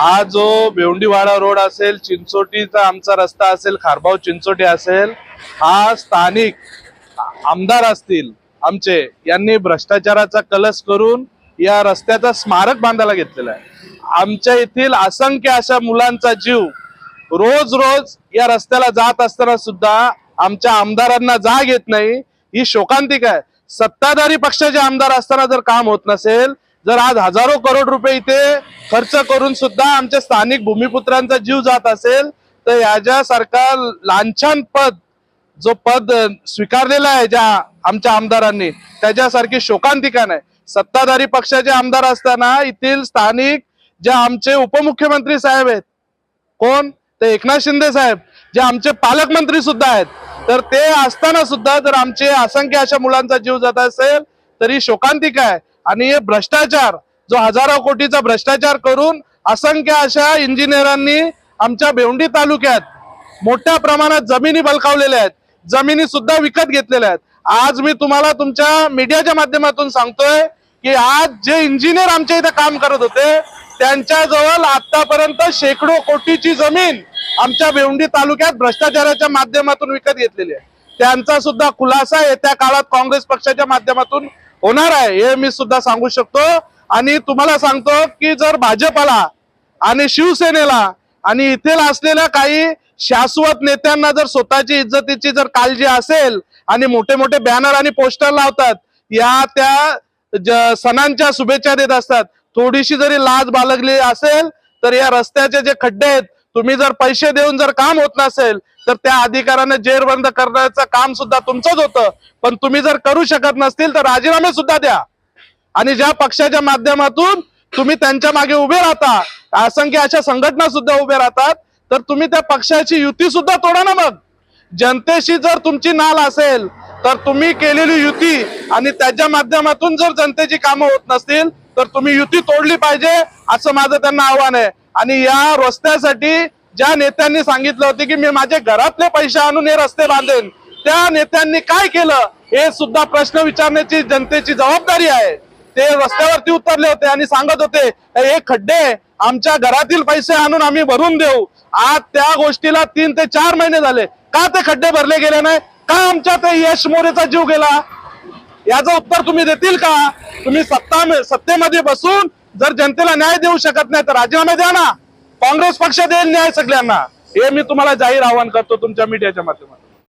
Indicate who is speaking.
Speaker 1: हा जो बेवंडीवाडा रोड असेल चिंचोटीचा आमचा रस्ता असेल खारबाव चिंचोटी असेल हा स्थानिक आमदार असतील आमचे यांनी भ्रष्टाचाराचा कलस करून या रस्त्याचा स्मारक बांधायला घेतलेला आहे. आमच्या येथील असंख्य अशा मुलांचा जीव रोज रोज या रस्त्याला जात असताना सुद्धा आमच्या आमदारांना जाग येत नाही. ही शोकांतिक आहे. सत्ताधारी पक्षाचे आमदार असताना जर काम होत नसेल जर आज हजारो करोड रुपये इथे खर्च करून सुद्धा आमच्या स्थानिक भूमिपुत्रांचा जीव जात असेल तर याच्यासारखा लांछन पद जो पद स्वीकारलेला आहे ज्या आमच्या आमदारांनी त्याच्यासारखी शोकांतिका नाही? सत्ताधारी पक्षाचे आमदार असताना येथील स्थानिक जे आमचे उपमुख्यमंत्री साहेब आहेत कोण? ते एकनाथ शिंदे साहेब जे आमचे पालकमंत्री सुद्धा आहेत तर ते असताना सुद्धा जर आमचे असंख्य अशा मुलांचा जीव जात असेल तरी शोकांतिका आहे आणि हे भ्रष्टाचार जो हजारो कोटीचा भ्रष्टाचार करून असंख्य अशा इंजिनियरांनी आमच्या भेवंडी तालुक्यात मोठ्या प्रमाणात जमिनी बलकावलेल्या आहेत. जमिनी सुद्धा विकत घेतलेल्या आहेत. आज मी तुम्हाला तुमच्या मीडियाच्या माध्यमातून सांगतोय की आज जे इंजिनियर आमच्या इथे काम करत होते त्यांच्याजवळ आतापर्यंत शेकडो कोटीची जमीन आमच्या भेवंडी तालुक्यात भ्रष्टाचाराच्या माध्यमातून विकत घेतलेली आहे. त्यांचा सुद्धा खुलासा येत्या काळात काँग्रेस पक्षाच्या माध्यमातून होणार आहे हे मी सुद्धा सांगू शकतो. आणि तुम्हाला सांगतो की जर भाजपला आणि शिवसेनेला आणि इथे असलेल्या काही शाश्वत नेत्यांना जर स्वतःची इज्जतीची जर काळजी असेल आणि मोठे मोठे बॅनर आणि पोस्टर लावतात या त्या ज- सणांच्या शुभेच्छा देत असतात. थोडीशी जरी लाज बालगली असेल तर या रस्त्याचे जे खड्डे आहेत तुम्ही जर पैसे देऊन जर काम होत नसेल तर त्या अधिकाऱ्याने जेरबंद करण्याचं काम सुद्धा तुमचंच होतं. पण तुम्ही जर करू शकत नसतील तर राजीनामे सुद्धा द्या. आणि ज्या पक्षाच्या माध्यमातून तुम्ही त्यांच्या मागे उभे राहता असंख्य अशा संघटना सुद्धा उभे राहतात तर तुम्ही त्या पक्षाची युती सुद्धा तोडा ना मग. जनतेशी जर तुमची नाल असेल तर तुम्ही केलेली युती आणि त्याच्या माध्यमातून जर जनतेची कामं होत नसतील तर तुम्ही युती तोडली पाहिजे असं माझं त्यांना आव्हान आहे. आणि या रस्त्यासाठी ज्या नेत्यांनी सांगितलं होते की मी माझे घरातले पैसे आणून हे रस्ते बांधेन त्या नेत्यांनी काय केलं हे सुद्धा प्रश्न विचारण्याची जनतेची जबाबदारी आहे. ते रस्त्यावरती उतरले होते आणि सांगत होते हे खड्डे आमच्या घरातील पैसे आणून आम्ही भरून देऊ. आज त्या गोष्टीला तीन ते चार महिने झाले. का ते खड्डे भरले गेले नाही? का आमच्या ते यश मोरेचा जीव गेला? याचं उत्तर तुम्ही देतील का? तुम्ही सत्ता सत्तेमध्ये बसून जर जनतेला न्याय देऊ शकत नाही तर राजीनामे द्या ना. काँग्रेस पक्ष देईल न्याय सगळ्यांना. हे मी तुम्हाला जाहीर आवाहन करतो तुमच्या मीडियाच्या माध्यमातून.